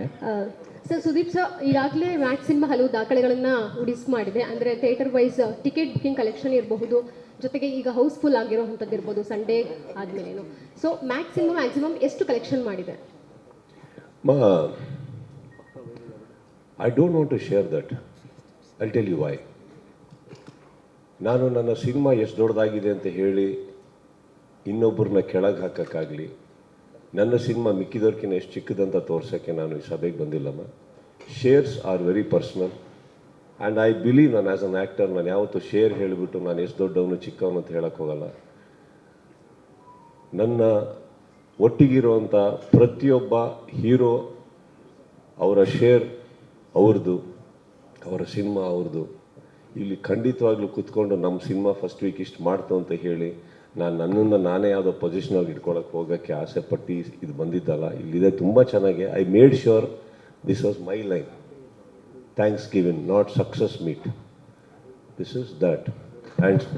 ಇದೆ sir Sudeep sir ಈಗಾಗಲೇ Max cinema ಹಲವು ದಾಖಲೆಗಳನ್ನು ಉಡಿಸ್ ಮಾಡಿದೆ. ಅಂದರೆ theatre wise ticket booking collection ಇರಬಹುದು ಜೊತೆಗೆ ಈಗ ಹೌಸ್ಫುಲ್ ಆಗಿರೋವಂಥದ್ದು ಇರ್ಬೋದು ಸಂಡೇ ಆದಮೇಲೇನು. ಸೊ ಮ್ಯಾಕ್ಸ್ ಸಿನಿಮಾ ಮ್ಯಾಕ್ಸಿಮಮ್ ಎಷ್ಟು ಕಲೆಕ್ಷನ್ ಮಾಡಿದೆ? I don't want to share that I tell you why. ನಾನು ನನ್ನ ಸಿನಿಮಾ ಎಷ್ಟು ದೊಡ್ಡದಾಗಿದೆ ಅಂತ ಹೇಳಿ ಇನ್ನೊಬ್ಬರನ್ನ ಕೆಳಗೆ ಹಾಕೋಕ್ಕಾಗಲಿ. ನನ್ನ ಸಿನಿಮಾ ಮಿಕ್ಕಿದವ್ರಿಗಿಂತ ಎಷ್ಟು ಚಿಕ್ಕದಂತ ತೋರ್ಸೋಕ್ಕೆ ನಾನು ಈ ಸಭೆಗೆ ಬಂದಿಲ್ಲಮ್ಮ. Shares are very personal and I believe ನಾನು ಆ್ಯಸ್ ಅನ್ ಆ್ಯಕ್ಟರ್ ನಾನು ಯಾವತ್ತೂ ಶೇರ್ ಹೇಳಿಬಿಟ್ಟು ನಾನು ಎಷ್ಟು ದೊಡ್ಡವನು ಚಿಕ್ಕವನು ಅಂತ ಹೇಳಕ್ಕೆ ಹೋಗಲ್ಲ. ನನ್ನ ಒಟ್ಟಿಗಿರುವಂಥ ಪ್ರತಿಯೊಬ್ಬ ಹೀರೋ ಅವರ ಶೇರ್ ಅವ್ರದ್ದು, ಅವರ ಸಿನಿಮಾ ಅವ್ರದ್ದು. ಇಲ್ಲಿ ಖಂಡಿತವಾಗ್ಲೂ ಕೂತ್ಕೊಂಡು ನಮ್ಮ ಸಿನಿಮಾ ಫಸ್ಟ್ ವೀಕ್ ಇಷ್ಟು ಮಾಡ್ತು ಅಂತ ಹೇಳಿ ನಾನು ನನ್ನನ್ನು ನಾನೇ ಯಾವುದೋ ಪೊಸಿಷನಲ್ಲಿ ಇಟ್ಕೊಳಕ್ಕೆ ಹೋಗೋಕ್ಕೆ ಆಸೆ ಪಟ್ಟು ಇದು ಬಂದಿದ್ದಲ್ಲ. ಇಲ್ಲಿದೆ ತುಂಬ ಚೆನ್ನಾಗಿ. I made sure this was my line thanksgiving not success meet this is that thanks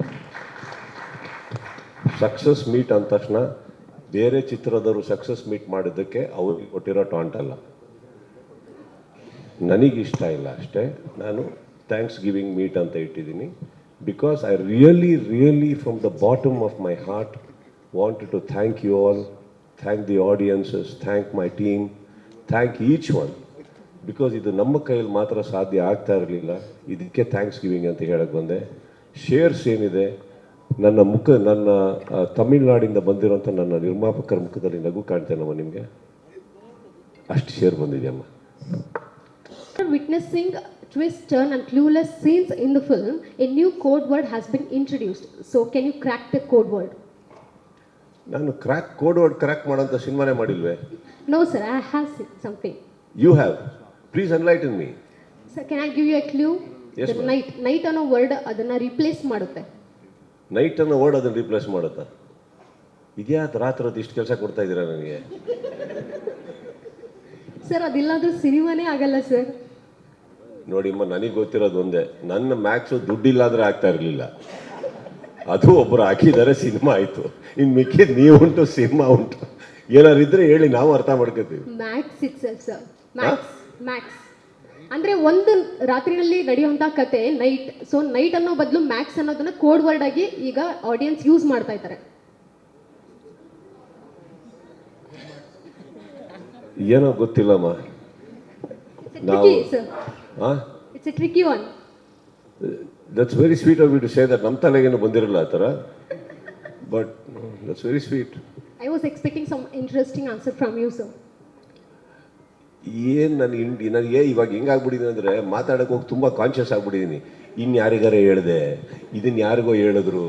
success meet ಅಂದ ತಕ್ಷಣ ಬೇರೆ ಚಿತ್ರದವರು ಸಕ್ಸಸ್ ಮೀಟ್ ಮಾಡಿದ್ದಕ್ಕೆ ಅವ್ರಿಗೆ ಕೊಟ್ಟಿರೋ ಟಾಂಟ್ ಅಲ್ಲ. ನನಗಿಷ್ಟ ಇಲ್ಲ ಅಷ್ಟೇ. ನಾನು ಥ್ಯಾಂಕ್ಸ್ ಗಿವಿಂಗ್ ಮೀಟ್ ಅಂತ ಇಟ್ಟಿದ್ದೀನಿ. Because I really really from the bottom of my heart wanted to thank you all thank the audiences, thank my team thank each one because ಇದು ನಮ್ಮ ಕೈಯಲ್ಲಿ ಮಾತ್ರ ಸಾಧ್ಯ ಆಗ್ತಾ ಇರಲಿಲ್ಲ. ಇದಕ್ಕೆ ಥ್ಯಾಂಕ್ಸ್ ಗಿವಿಂಗ್ ಅಂತ ಹೇಳಕ್ಕೆ ಬಂದೆ. ಶೇರ್ಸ್ ಏನಿದೆ? ನನ್ನ ಮುಖ ನನ್ನ ತಮಿಳ್ನಾಡಿಂದ ಬಂದಿರೋಂಥ ನನ್ನ ನಿರ್ಮಾಪಕರ ಮುಖದಲ್ಲಿ ನಗು ಕಾಣ್ತೇನಮ್ಮ ನಿಮಗೆ. ಅಷ್ಟು ಶೇರ್ ಬಂದಿದೆಯಮ್ಮ Witnessing twist, turn, and clueless scenes in the film, a new code word has been introduced. So, can you crack the code word? ನಾನು ಕ್ರ್ಯಾಕ್ ಕೋಡ್ ವರ್ಡ್ ಕ್ರ್ಯಾಕ್ ಮಾಡೋಂಥ ಸಿನಿಮಾನೇ ಮಾಡಿಲ್ವೇ No, sir, I have seen something. You have please enlighten me Sir, can I give you a clue? Yes, the ma'am. night, night ಅನ್ನೋ word ಅದನ್ನ replace ಮಾಡುತ್ತೆ night ಅನ್ನೋ word ಅದನ್ನು replace ಮಾಡುತ್ತಾ ಇದ್ಯಾತ್ ರಾತ್ರಿ ಹೊತ್ತು ಇಷ್ಟು ಕೆಲಸ ಕೊಡ್ತಾ ಇದ್ದೀರಾ ನನಗೆ ಸರ್ ಅದಿಲ್ಲಾದ್ರೂ ಸಿನಿಮಾನೇ ಆಗಲ್ಲ ಸರ್ ನೋಡಿಮ್ಮ ನನಗೆ ಗೊತ್ತಿರೋದು ಒಂದೇ. ನನ್ನ ಮ್ಯಾಕ್ಸು ದುಡ್ಡಿಲ್ಲಾದ್ರೆ ಆಗ್ತಾ ಇರಲಿಲ್ಲ. ಅದು ಒಬ್ಬರು ಹಾಕಿದ್ದಾರೆ ಸಿನಿಮಾ ಆಯಿತು. ಇನ್ನು ಮಿಕ್ಕಿದ ನೀವು ಉಂಟು ಸಿನಿಮಾ ಉಂಟು. ಏನಾದ್ರು ಇದ್ರೆ ಹೇಳಿ ನಾವು ಅರ್ಥ ಮಾಡ್ಕೋತೀವಿ. Max it's sir Max Max ಅಂದ್ರೆ ಒಂದು ರಾತ್ರಿನಲ್ಲಿ ನಡೆಯುವಂತ ಕತೆ ನೈಟ್ ಸೊ ನೈಟ್ ಅನ್ನೋ ಬದಲು ಮ್ಯಾಕ್ಸ್ ಅನ್ನೋದನ್ನ ಕೋಡ್ ವರ್ಡ್ ಆಗಿ ಈಗ ಆಡಿಯನ್ಸ್ ಯೂಸ್ ಮಾಡ್ತಾ ಇದ್ದಾರೆ. ಏನೋ ಗೊತ್ತಿಲ್ಲಮ್ಮ. ನಾವು ಸರ್ ಹಾಂ it's a tricky one that's very sweet of to say that ನಮ್ಮ ತಲೆಗೇನು ಬಂದಿರಲ್ಲ ಆ ಥರ. But that's very sweet I was expecting some interesting answer from you sir ಏನು ನಾನು ಇಂಡಿ ನನಗೆ ಇವಾಗ ಹೆಂಗಾಗ್ಬಿಟ್ಟಿದ್ದೀನಿ ಅಂದರೆ ಮಾತಾಡೋಕೆ ಹೋಗಿ ತುಂಬ ಕಾನ್ಷಿಯಸ್ ಆಗ್ಬಿಟ್ಟಿದ್ದೀನಿ ಇನ್ನು ಯಾರಿಗಾರ ಹೇಳಿದೆ? ಇದನ್ನು ಯಾರಿಗೋ ಹೇಳಿದ್ರು?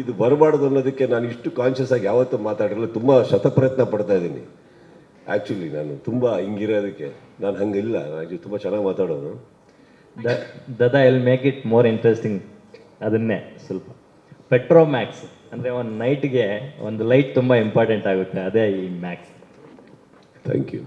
ಇದು ಬರಬಾರ್ದು ಅನ್ನೋದಕ್ಕೆ ನಾನು ಇಷ್ಟು ಕಾನ್ಷಿಯಸ್ ಆಗಿ ಯಾವತ್ತೂ ಮಾತಾಡಿರಲ್ಲ ತುಂಬ ಶತಪ್ರಯತ್ನ ಪಡ್ತಾ ಇದ್ದೀನಿ ಆ್ಯಕ್ಚುಲಿ ನಾನು ತುಂಬ ಹಿಂಗಿರೋದಕ್ಕೆ ನಾನು ಹಂಗಿಲ್ಲ. ನಾನು ತುಂಬ ಚೆನ್ನಾಗಿ ಮಾತಾಡೋದು ದದ ಎಲ್ ಮೇಕ್ ಇಟ್ ಮೋರ್ ಇಂಟ್ರೆಸ್ಟಿಂಗ್ ಅದನ್ನೇ ಸ್ವಲ್ಪ. ಪೆಟ್ರೋ ಮ್ಯಾಕ್ಸ್ ಅಂದರೆ ಒಂದು ನೈಟ್ಗೆ ಒಂದು ಲೈಟ್ ತುಂಬ ಇಂಪಾರ್ಟೆಂಟ್ ಆಗುತ್ತೆ. ಅದೇ ಈ ಮ್ಯಾಕ್ಸ್ ಥ್ಯಾಂಕ್ ಯು